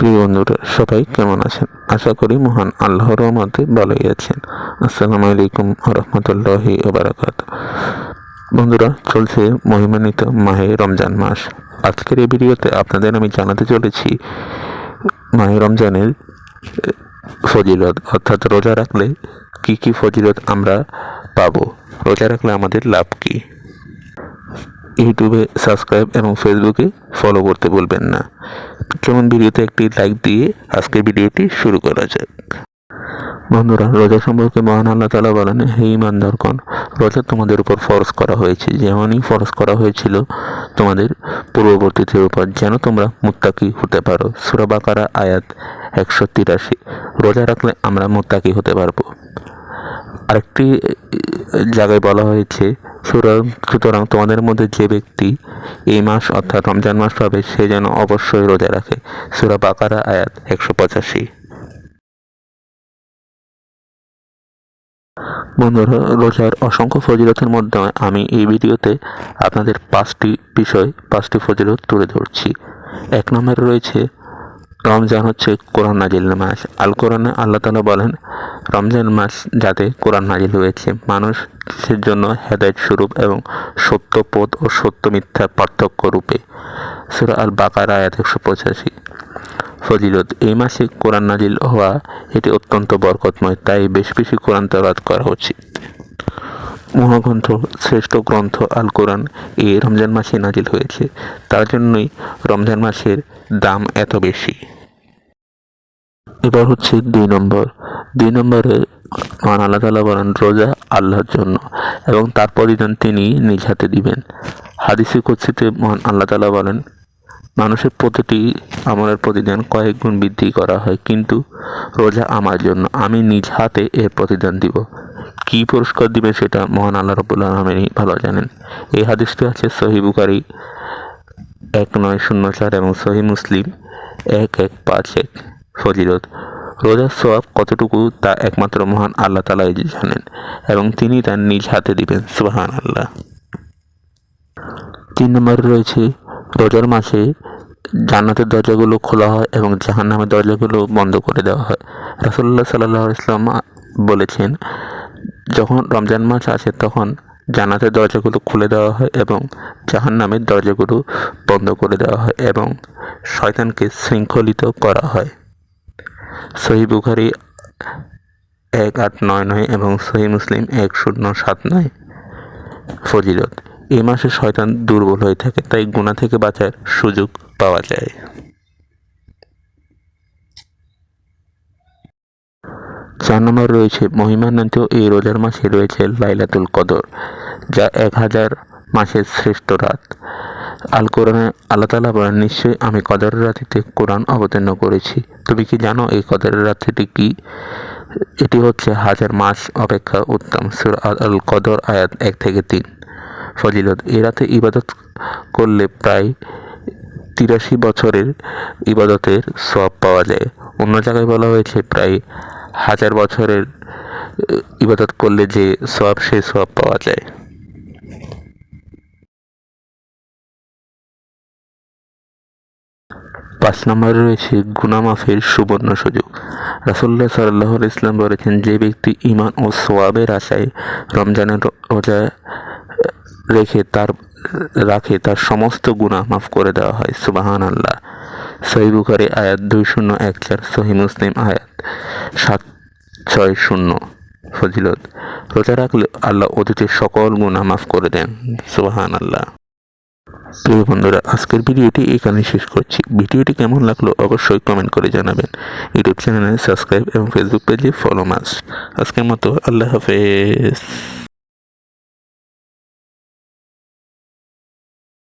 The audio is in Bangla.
প্রিয় বন্ধুরা, সবাই কেমন আছেন? আশা করি মহান আল্লাহর রহমতে ভালোই আছেন। আসসালামু আলাইকুম রহমতুল্লাহি বারাকাত বন্ধুরা, চলছে মহিমান্বিত মাহে রমজান মাস। আজকের এই ভিডিওতে আপনাদের আমি জানাতে চলেছি, মাহে রমজানের ফজিলত, অর্থাৎ রোজা রাখলে কি কি ফজিলত আমরা পাবো? রোজা রাখলে আমাদের লাভ কী? ইউটিউবে সাবস্ক্রাইব এবং ফেসবুকে ফলো করতে বলবেন না। কেমন ভিডিওতে একটি লাইক দিয়ে আজকের ভিডিওটি শুরু করা যাক। বন্ধুরা, রোজা সম্পর্কে মহান আল্লাহ তালা বলেন, হে ইমান ইমানদারগণ রোজা তোমাদের উপর ফরজ করা হয়েছে। যেমনই ফরজ করা হয়েছিল তোমাদের পূর্ববর্তীদের উপর যেন তোমরা মুত্তাকি হতে পারো। সুরা বাকারা আয়াত একশো তিরাশি, রোজা রাখলে আমরা মুত্তাকি হতে পারব। আরেকটি জায়গায় বলা হয়েছে সুতরাং সুতরাং তোমাদের মধ্যে যে ব্যক্তি এই মাস অর্থাৎ রমজান মাস পাবে, সে যেন অবশ্যই রোজা রাখে। সুরা বাকারা, আয়াত একশো পঁচাশি। বন্ধুরা, রোজার অসংখ্য ফজিলতের মধ্যে আমি এই ভিডিওতে আপনাদের পাঁচটি বিষয়, পাঁচটি ফজিলত তুলে ধরছি। এক নম্বরে রয়েছে রমজান হচ্ছে কোরআন নাজিল মাস আল কোরআনে আল্লাহ তালা বলেন, রমজান মাস যাতে কোরআন নাজিল হয়েছে মানুষের জন্য হেদায়ত স্বরূপ এবং সত্য পথ ও সত্য মিথ্যা পার্থক্য রূপে? সুরা আল বাকার আয়াত একশো পঁচাশি। ফজিলত, এই মাসে কোরআন নাজিল হওয়া এটি অত্যন্ত বরকতময়, তাই বেশ বেশি কোরআন তেলাওয়াত করা উচিত। মহাগ্রন্থ, শ্রেষ্ঠ গ্রন্থ আল কোরআন এ রমজান মাসে নাজিল হয়েছে। তার জন্যই রমজান মাসের দাম এত বেশি। এবার হচ্ছে দুই নম্বর। দুই নম্বরে মহান আল্লাহ তালা বলেন, রোজা আল্লাহর জন্য এবং তার প্রতিদান তিনি নিজ হাতে দিবেন। হাদিসে কুৎসিতে মহান আল্লাহ তালা বলেন, মানুষের প্রতিটি আমলের প্রতিদান কয়েক গুণ বৃদ্ধি করা হয়, কিন্তু রোজা আমার জন্য, আমি নিজ হাতে এর প্রতিদান দিব। কী পুরস্কার দিবে সেটা মহান আল্লাহ রবুল্লা আলমিনই ভালো জানেন। এই হাদিসটি আছে সহি বুকারি এক নয় শূন্য চার এবং সহি মুসলিম এক এক পাঁচ এক ফজিরত রোজার সোয়াব কতটুকু তা একমাত্র মহান আল্লাহ তালাই জানেন এবং তিনি তার নিজ হাতে দিবেন সুবাহান আল্লাহ তিন নম্বরে রয়েছে, রোজার মাসে জান্নাতের দরজাগুলো খোলা হয় এবং জাহান্নামের দরজাগুলো বন্ধ করে দেওয়া হয়। রাসুল্লাহ সাল্লাহ ইসলাম বলেছেন যখন রমজান মাস আসে তখন জান্নাতের দরজাগুলো খুলে দেওয়া হয় এবং জাহান নামের দরজাগুলো বন্ধ করে দেওয়া হয় এবং শয়তানকে শৃঙ্খলিত করা হয়। সহি বুখারি এক আট নয় নয় এবং সহি মুসলিম এক শূন্য সাত নয়। ফজিলত এই মাসে শয়তান দুর্বল হয়ে থাকে, তাই গুণা থেকে বাঁচার সুযোগ পাওয়া যায়। চার নম্বর রয়েছে মহিমান্বিত এই রোজার মাসে রয়েছে লাইলাতুল কদর, যা এক হাজার মাসের শ্রেষ্ঠ রাত। আল কোরআনে আল্লাহ তালা বলেন, নিশ্চয়ই আমি কদরের রাতিতে কোরআন অবতীর্ণ করেছি। তুমি কি জানো এই কদরের রাত্রিটি কি? এটি হচ্ছে হাজার মাস অপেক্ষা উত্তম সুর আল কদর আয়াত এক থেকে তিন। ফজিলত, এ রাতে ইবাদত করলে প্রায় তিরাশি বছরের ইবাদতের সব পাওয়া যায়। অন্য জায়গায় বলা হয়েছে, প্রায় হাজার বছরের ইবাদত করলে যে সব, সে সব পাওয়া যায়। পাঁচ নম্বরে রয়েছে গুনামাফের সুবর্ণ সুযোগ। রাসুল্লাহ সাল্লাহ ইসলাম বলেছেন, যে ব্যক্তি ইমান ও সোয়াবের আশায় রমজানের রোজা রেখে তার, রাখে, তার সমস্ত গুণা মাফ করে দেওয়া হয়। সুবাহান আল্লাহ সহি বুখারি, আয়াত দুই শূন্য এক, চার, সহি মুসলিম, আয়াত সাত, ছয়, শূন্য, ফজিলত। রোজা রাখলে আল্লাহ অতীতের সকল গুণা মাফ করে দেন। সুবাহান আল্লাহ প্রিয় বন্ধুরা, আজকের ভিডিওটি এখানে শেষ করছি। ভিডিওটি কেমন লাগল অবশ্যই কমেন্ট করে জানাবেন। ইউটিউব চ্যানেলে সাবস্ক্রাইব এবং ফেসবুক পেজে ফলো মাস। আজকের মতো আল্লাহ হাফেজ।